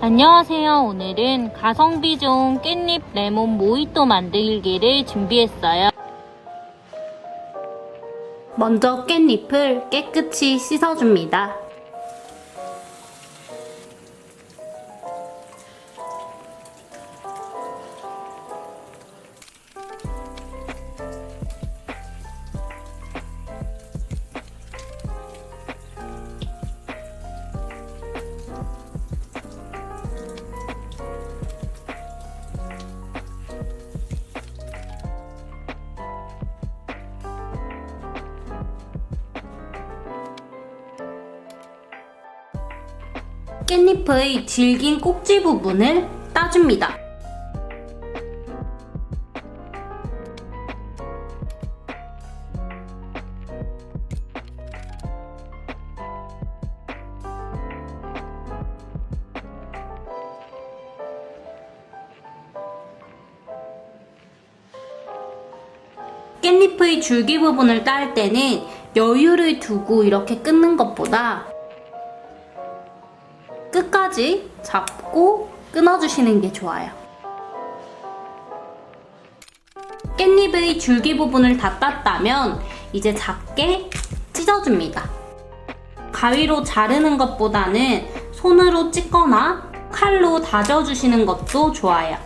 안녕하세요. 오늘은 가성비 좋은 깻잎 레몬 모히또 만들기를 준비했어요. 먼저 깻잎을 깨끗이 씻어줍니다. 깻잎의 질긴 꼭지 부분을 따줍니다. 깻잎의 줄기 부분을 딸 때는 여유를 두고 이렇게 끊는 것보다 끝까지 잡고 끊어주시는 게 좋아요. 깻잎의 줄기 부분을 다 땄다면 이제 작게 찢어줍니다. 가위로 자르는 것보다는 손으로 찢거나 칼로 다져주시는 것도 좋아요.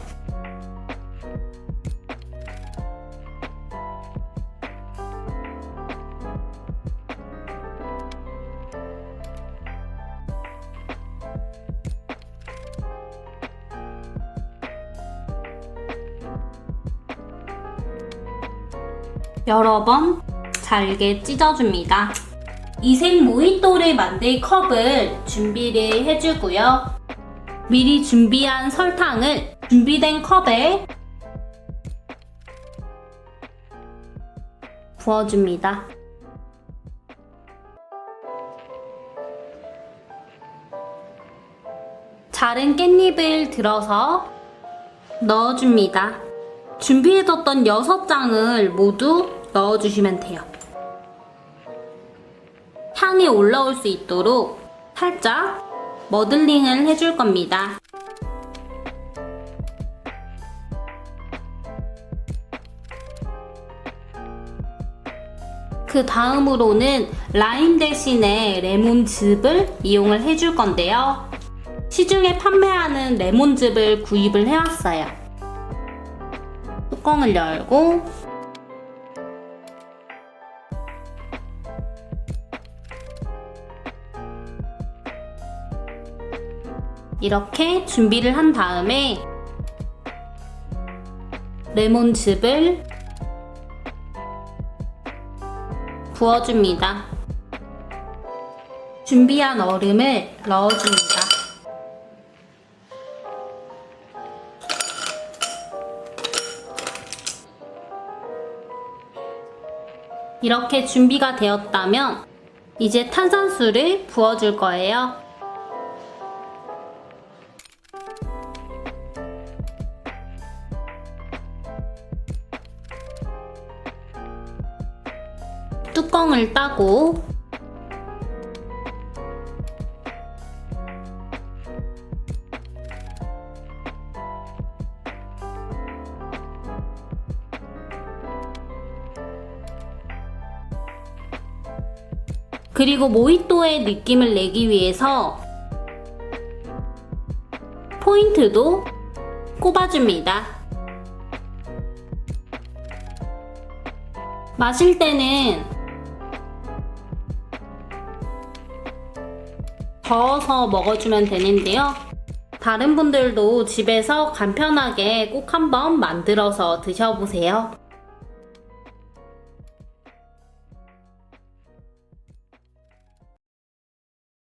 여러 번 잘게 찢어줍니다. 이색 모히또를 만들 컵을 준비를 해주고요. 미리 준비한 설탕을 준비된 컵에 부어줍니다. 자른 깻잎을 들어서 넣어줍니다. 준비해뒀던 6장을 모두 넣어주시면 돼요. 향이 올라올 수 있도록 살짝 머들링을 해줄 겁니다. 그 다음으로는 라임 대신에 레몬즙을 이용을 해줄 건데요. 시중에 판매하는 레몬즙을 구입을 해왔어요. 뚜껑을 열고 이렇게 준비를 한 다음에 레몬즙을 부어줍니다. 준비한 얼음을 넣어줍니다. 이렇게 준비가 되었다면 이제 탄산수를 부어줄 거예요. 뚜껑을 따고 그리고 모히또의 느낌을 내기 위해서 포인트도 꼽아줍니다. 마실 때는 저어서 먹어주면 되는데요. 다른 분들도 집에서 간편하게 꼭 한번 만들어서 드셔보세요.